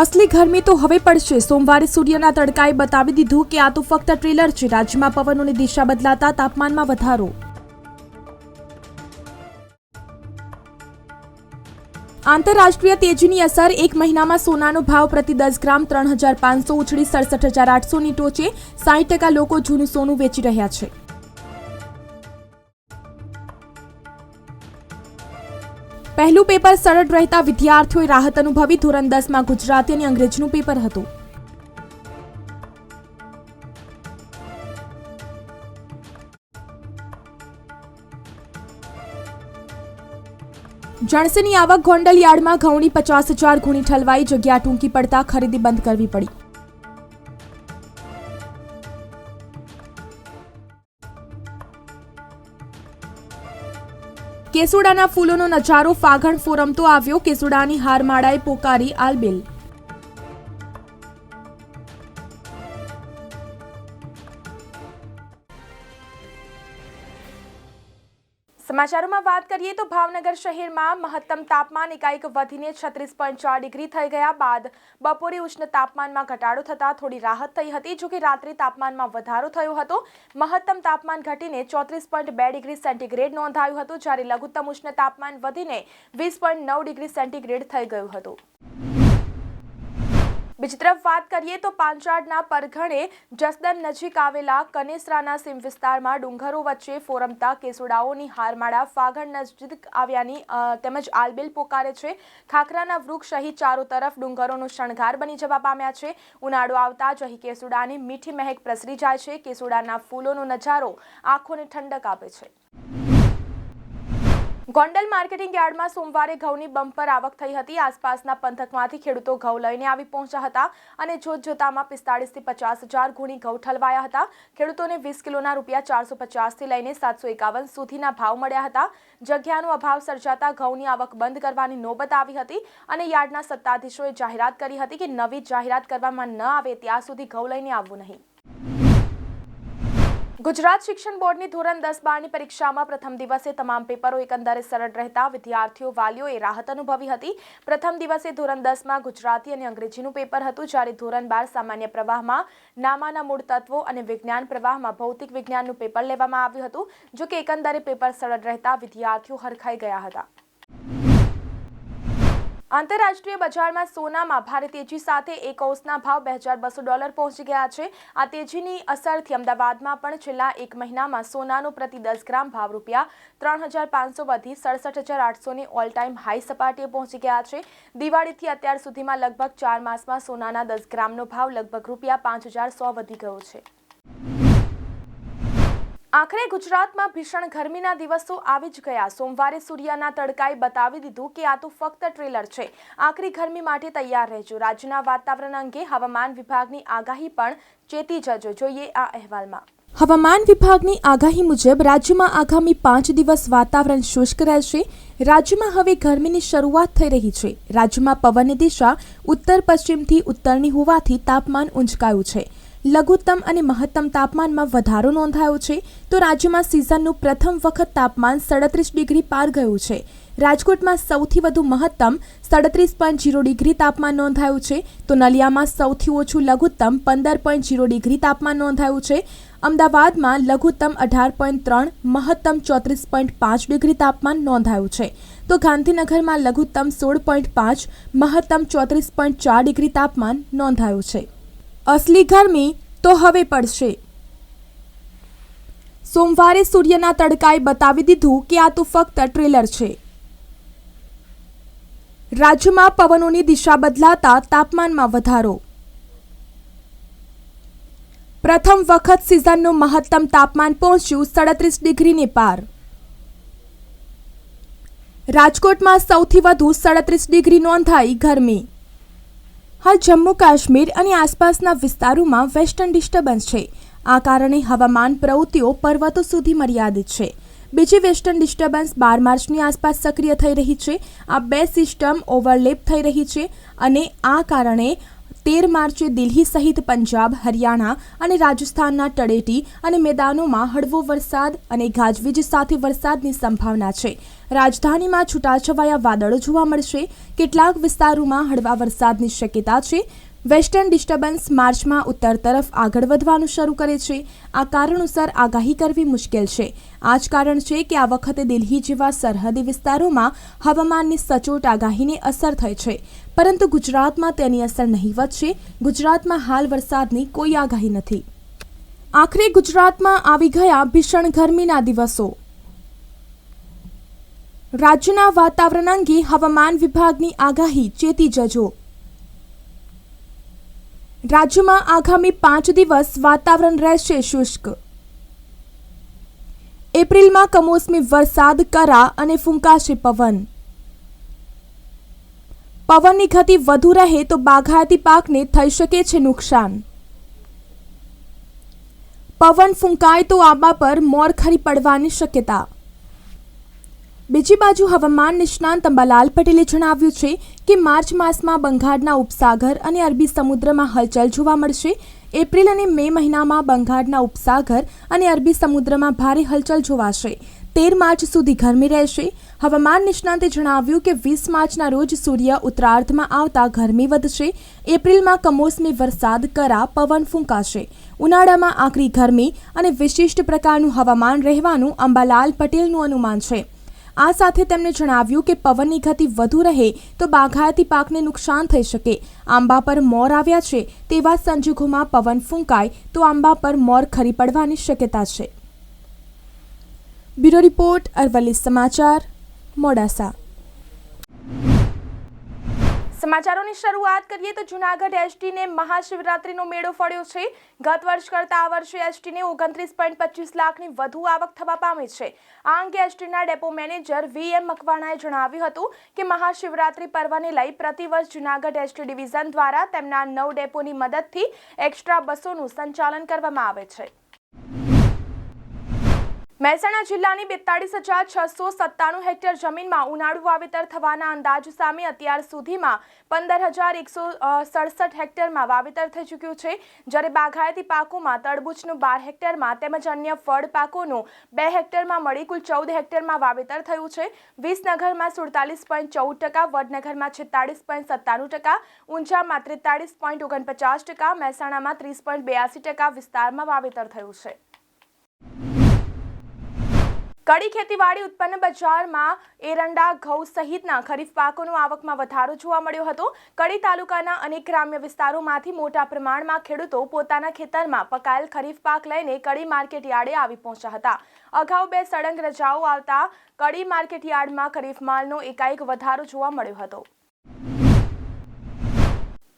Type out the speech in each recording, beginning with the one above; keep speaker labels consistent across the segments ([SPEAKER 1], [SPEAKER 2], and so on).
[SPEAKER 1] અસલી ગરમી તો હવે પડશે. સોમવારે સૂર્યના તડકાએ બતાવી દીધું કે આ તો ફક્ત ટ્રેલર છે. રાજ્યમાં પવનોની દિશા બદલાતા તાપમાનમાં વધારો. આંતરરાષ્ટ્રીય તેજીની અસર એક મહિનામાં સોનાનો ભાવ પ્રતિ દસ ગ્રામ ત્રણ હજાર પાંચસો ઉછળી સડસઠ હજાર આઠસોની ટોચે સાઠ ટકા લોકો જૂનું સોનું વેચી રહ્યા છે. પહેલું પેપર સરળ રહેતા વિદ્યાર્થીઓએ રાહત અનુભવી ધોરણ દસમાં ગુજરાતી અને અંગ્રેજીનું પેપર હતું. જણસીની આવક ગોંડલ યાર્ડમાં ઘઉંની પચાસ હજાર ગુણી ઠલવાઈ, જગ્યા ટૂંકી પડતા ખરીદી બંધ કરવી પડી. કેસુડાના ફૂલોનો નજારો ફાગણ ફોરમતો આવ્યો. કેસુડાની હારમાળાએ પોકારી આલબેલ. સમાચારોમાં વાત કરીએ તો ભાવનગર શહેરમાં મહત્તમ તાપમાન એકાએક વધીને છત્રીસ પોઈન્ટ ચાર ડિગ્રી થઈ ગયા બાદ બપોરે ઉષ્ણ તાપમાનમાં ઘટાડો થતાં થોડી રાહત થઈ હતી, જોકે રાત્રે તાપમાનમાં વધારો થયો હતો. મહત્તમ તાપમાન ઘટીને ચોત્રીસ પોઈન્ટ બે ડિગ્રી સેન્ટીગ્રેડ નોંધાયું હતું, જ્યારે લઘુત્તમ ઉષ્ણ તાપમાન વધીને વીસ પોઈન્ટ નવ ડિગ્રી સેન્ટીગ્રેડ થઈ ગયું હતું. બીજી તરફ વાત કરીએ તો પાંચાડના પરઘણે જસદન નજીક આવેલા કનેસરાના સીમ વિસ્તારમાં ડુંગરો વચ્ચે ફોરમતા કેસુડાઓની હારમાળા ફાગણ નજીક આવ્યાની તેમજ આલબેલ પોકારે છે. ખાખરાના વૃક્ષ સહિત ચારો તરફ ડુંગરોનો શણગાર બની જવા પામ્યા છે. ઉનાળો આવતા જ અહીં કેસુડાની મીઠી મહેક પ્રસરી જાય છે. કેસુડાના ફૂલોનો નજારો આંખોને ઠંડક આપે છે. ગોંડલ માર્કેટિંગ યાર્ડમાં સોમવારે ઘઉંની બમ્પર આવક થઈ હતી. આસપાસના પંથકમાંથી ખેડૂતો ઘઉં લઈને આવી પહોંચ્યા હતા અને જોત જોતામાં પિસ્તાળીસથી પચાસ હજાર ગુણી ઘઉં ઠલવાયા હતા. ખેડૂતોને વીસ કિલોના રૂપિયા ચારસો પચાસથી લઈને સાતસો એકાવન સુધીના ભાવ મળ્યા હતા. જગ્યાનો અભાવ સર્જાતા ઘઉંની આવક બંધ કરવાની નોબત આવી હતી અને યાર્ડના સત્તાધીશોએ જાહેરાત કરી હતી કે નવી જાહેરાત કરવામાં ન આવે ત્યાં સુધી ઘઉં લઈને આવવું નહીં. ગુજરાત શિક્ષણ બોર્ડની ધોરણ દસ બારની પરીક્ષામાં પ્રથમ દિવસે તમામ પેપરો એકંદરે સરળ રહેતા વિદ્યાર્થીઓ વાલીઓએ રાહત અનુભવી હતી. પ્રથમ દિવસે ધોરણ દસમાં ગુજરાતી અને અંગ્રેજીનું પેપર હતું, જ્યારે ધોરણ બાર સામાન્ય પ્રવાહમાં, નામાના મૂળ તત્વો અને વિજ્ઞાન પ્રવાહમાં ભૌતિક વિજ્ઞાનનું પેપર લેવામાં આવ્યું હતું, જો કે એકંદરે પેપર સરળ રહેતા વિદ્યાર્થીઓ હરખાઈ ગયા હતા. આંતરરાષ્ટ્રીય બજારમાં સોનામાં ભારે તેજી સાથે એક ઓસના ભાવ બે હજાર બસો ડોલર પહોંચી ગયા છે. આ તેજીની અસરથી અમદાવાદમાં પણ છેલ્લા એક મહિનામાં સોનાનો પ્રતિ દસ ગ્રામ ભાવ રૂપિયા ત્રણ હજાર પાંચસો વધી સડસઠ હજાર આઠસોની ઓલ ટાઈમ હાઈ સપાટીએ પહોંચી ગયા છે. દિવાળીથી અત્યાર સુધીમાં લગભગ ચાર માસમાં સોનાના દસ ગ્રામનો ભાવ લગભગ રૂપિયા પાંચ હજાર સો વધી ગયો છે. આખરે ગુજરાતમાં ભીષણ ગરમીના દિવસો આવી જ ગયા. સોમવારે સૂર્યના તડકાએ બતાવી દીધું કે આ તો ફક્ત ટ્રેલર છે. આખરી ગરમી માટે તૈયાર રહેજો. રાજ્યના વાતાવરણ અંગે હવામાન વિભાગની આગાહી પણ ચેતી જજો. જોઈએ આ અહેવાલમાં. હવામાન વિભાગની આગાહી મુજબ રાજ્યમાં આગામી પાંચ દિવસ વાતાવરણ શુષ્ક રહેશે. રાજ્યમાં હવે ગરમીની શરૂઆત થઈ રહી છે. રાજ્યમાં પવનની દિશા ઉત્તર પશ્ચિમથી ઉત્તરની હોવાથી તાપમાન ઊંચકાયું છે. લઘુત્તમ અને મહત્તમ તાપમાનમાં વધારો નોંધાયો છે, તો રાજ્યમાં સિઝનનું પ્રથમ વખત તાપમાન સડત્રીસ ડિગ્રી પાર ગયું છે. રાજકોટમાં સૌથી વધુ મહત્તમ સડત્રીસ પોઈન્ટ જીરો ડિગ્રી તાપમાન નોંધાયું છે, તો નલિયામાં સૌથી ઓછું લઘુત્તમ પંદર પોઈન્ટ જીરો ડિગ્રી તાપમાન નોંધાયું છે. અમદાવાદમાં લઘુત્તમ અઢાર પોઈન્ટ ત્રણ, મહત્તમ ચોત્રીસ પોઈન્ટ પાંચ ડિગ્રી તાપમાન નોંધાયું છે. તો ગાંધીનગરમાં લઘુત્તમ સોળ પોઈન્ટ પાંચ, મહત્તમ ચોત્રીસ પોઈન્ટ ચાર ડિગ્રી તાપમાન નોંધાયું છે. અસલી ગરમી તો હવે પડશે. સોમવારે સૂર્યના તડકાએ બતાવી દીધું કે આ તો ફક્ત ટ્રેલર છે. રાજ્યમાં પવનોની દિશા બદલાતા તાપમાનમાં વધારો. પ્રથમ વખત સિઝનનું મહત્તમ તાપમાન પહોંચ્યું સડત્રીસ ડિગ્રીને પાર. રાજકોટમાં સૌથી વધુ સડત્રીસ ડિગ્રી નોંધાઈ ગરમી. હાલ જમ્મુ કાશ્મીર અને આસપાસના વિસ્તારોમાં વેસ્ટર્ન ડિસ્ટર્બન્સ છે. આ કારણે હવામાન પ્રવૃત્તિઓ પર્વતો સુધી મર્યાદિત છે. બીજી વેસ્ટર્ન ડિસ્ટર્બન્સ બાર માર્ચની આસપાસ સક્રિય થઈ રહી છે. આ બે સિસ્ટમ ઓવરલેપ થઈ રહી છે અને આ કારણે તેર માર્ચે દિલ્હી સહિત પંજાબ, હરિયાણા અને રાજસ્થાનના તળેટી અને મેદાનોમાં હળવો વરસાદ અને ગાજવીજ સાથે વરસાદની સંભાવના છે. રાજધાનીમાં છૂટાછવાયા વાદળો જોવા મળશે. કેટલાક વિસ્તારોમાં હળવા વરસાદની શક્યતા છે. વેસ્ટર્ન ડિસ્ટર્બન્સ માર્ચમાં ઉત્તર તરફ આગળ વધવાનું શરૂ કરે છે. આ કારણોસર આગાહી કરવી મુશ્કેલ છે. આ જ કારણ છે કે આ વખતે દિલ્હી જેવા સરહદી વિસ્તારોમાં હવામાનની સચોટ આગાહીને અસર થઈ છે. પરંતુ ગુજરાતમાં તેની અસર નહીવત છે ગુજરાતમાં હાલ વરસાદની કોઈ આગાહી નથી. આખરે ગુજરાતમાં આવી ગયા ભીષણ ગરમીના દિવસો. રાજ્યના વાતાવરણ અંગે હવામાન વિભાગની આગાહી ચેતી જજો. રાજ્યમાં આગામી પાંચ દિવસ વાતાવરણ રહેશે શુષ્ક. એપ્રિલમાં કમોસમી વરસાદ, કરા અને ફૂંકાશે પવન. પવનની ગતિ વધુ રહે તો બાગાયતી પાકને થઈ શકે છે નુકસાન. પવન ફૂંકાય તો આંબા પર મોર ખરી પડવાની શક્યતા. બીજી બાજુ હવામાન નિષ્ણાંત અંબાલાલ પટેલે જણાવ્યું છે કે માર્ચ માસમાં બંગાળના ઉપસાગર અને અરબી સમુદ્રમાં હલચલ જોવા મળશે. એપ્રિલ અને મે મહિનામાં બંગાળના ઉપસાગર અને અરબી સમુદ્રમાં ભારે હલચલ જોવાશે. તેર માર્ચ સુધી ગરમી રહેશે. હવામાન નિષ્ણાંતે જણાવ્યું કે વીસ માર્ચના રોજ સૂર્ય ઉત્તરાર્ધમાં આવતા ગરમી વધશે. એપ્રિલમાં કમોસમી વરસાદ, કરા, પવન ફૂંકાશે. ઉનાળામાં આકરી ગરમી અને વિશિષ્ટ પ્રકારનું હવામાન રહેવાનું અંબાલાલ પટેલનું અનુમાન છે. આ સાથે તેમણે જણાવ્યું કે પવનની ગતિ વધુ રહે તો બાગાયતી પાકને નુકસાન થઈ શકે. આંબા પર મોર આવ્યા છે તેવા સંજોગોમાં પવન ફૂંકાય તો આંબા પર મોર ખરી પડવાની શક્યતા છે. બ્યુરો રિપોર્ટ અરવલ્લી સમાચાર, મોડાસા. સમાચારોની શરૂઆત કરીએ તો જુનાગઢ એસટીને મહાશિવરાત્રિનો મેળો ફળ્યો છે. ગત વર્ષ કરતાં આ વર્ષે એસટીને ઓગણત્રીસ પોઈન્ટ પચીસ લાખની વધુ આવક થવા પામી છે. આ અંગે એસટીના ડેપો મેનેજર વી એમ મકવાણાએ જણાવ્યું હતું કે મહાશિવરાત્રિ પર્વને લઈ પ્રતિવર્ષ જુનાગઢ એસટી ડિવિઝન દ્વારા તેમના નવ ડેપોની મદદથી એક્સ્ટ્રા બસોનું સંચાલન કરવામાં આવે છે. મહેસાણા જિલ્લાની બેતાળીસ હજાર છસો સત્તાણું હેક્ટર જમીનમાં ઉનાળુ વાવેતર થવાના અંદાજ સામે અત્યાર સુધીમાં પંદર હજાર એકસો સડસઠ હેક્ટરમાં વાવેતર થઈ ચૂક્યું છે. જ્યારે બાગાયતી પાકોમાં તરબૂચનું બાર હેક્ટરમાં તેમજ અન્ય ફળ પાકોનું બે હેક્ટરમાં મળી કુલ ચૌદ હેક્ટરમાં વાવેતર થયું છે. વિસનગરમાં સુડતાલીસ પોઈન્ટ ચૌદ ટકા, વડનગરમાં છેતાળીસ પોઈન્ટ સત્તાણું ટકા, ઊંઝામાં ત્રેતાળીસ પોઈન્ટ ઓગણપચાસ ટકા, મહેસાણામાં ત્રીસ પોઈન્ટ બ્યાસી ટકા વિસ્તારમાં વાવેતર થયું છે. કડી ખેતીવાડી ઉત્પન્ન બજારમાં એરંડા, ઘઉં સહિતના ખરીફ પાકોનો આવકમાં વધારો જોવા મળ્યો હતો. કડી તાલુકાના અનેક ગ્રામ્ય વિસ્તારોમાંથી મોટા પ્રમાણમાં ખેડૂતો પોતાના ખેતરમાં પકાયેલ ખરીફ પાક લઈને કડી માર્કેટ યાર્ડે આવી પહોંચ્યા હતા. અગાઉ બે સળંગ રજાઓ આવતા કડી માર્કેટ યાર્ડમાં ખરીફ માલનો એકાએક વધારો જોવા મળ્યો હતો.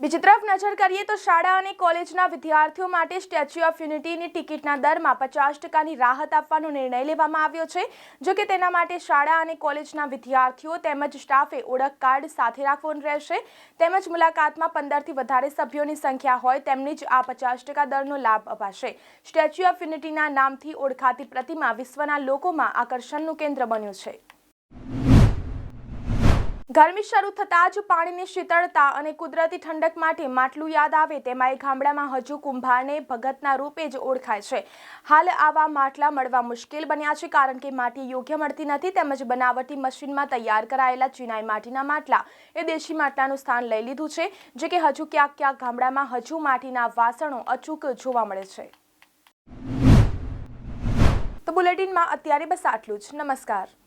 [SPEAKER 1] બીજી તરફ નજર કરીએ તો શાળા અને કોલેજના વિદ્યાર્થીઓ માટે સ્ટેચ્યુ ઓફ યુનિટીની ટિકિટના દરમાં પચાસ ટકાની રાહત આપવાનો નિર્ણય લેવામાં આવ્યો છે. જો કે તેના માટે શાળા અને કોલેજના વિદ્યાર્થીઓ તેમજ સ્ટાફે ઓળખ કાર્ડ સાથે રાખવાનું રહેશે. તેમજ મુલાકાતમાં પંદરથી વધારે સભ્યોની સંખ્યા હોય તેમની જ આ પચાસ ટકા દરનો લાભ અપાશે. સ્ટેચ્યુ ઓફ યુનિટીના નામથી ઓળખાતી પ્રતિમા વિશ્વના લોકોમાં આકર્ષણનું કેન્દ્ર બન્યું છે. ગરમી શરૂ થતાં જ પાણીની શીતળતા અને કુદરતી ઠંડક માટે માટલું યાદ આવે તેમાં એ ગામડામાં હજુ કુંભારને ભગતના રૂપે જ ઓળખાય છે. હાલ આવા માટલા મળવા મુશ્કેલ બન્યા છે કારણ કે માટી યોગ્ય મળતી નથી તેમજ બનાવટી મશીનમાં તૈયાર કરાયેલા ચિનાઈ માટીના માટલા એ દેશી માટલાનું સ્થાન લઈ લીધું છે, જે કે હજુ ક્યાંક ક્યાંક ગામડામાં હજુ માટીના વાસણો અચૂક જોવા મળે છે. તો બુલેટિનમાં અત્યારે બસ આટલું જ. નમસ્કાર.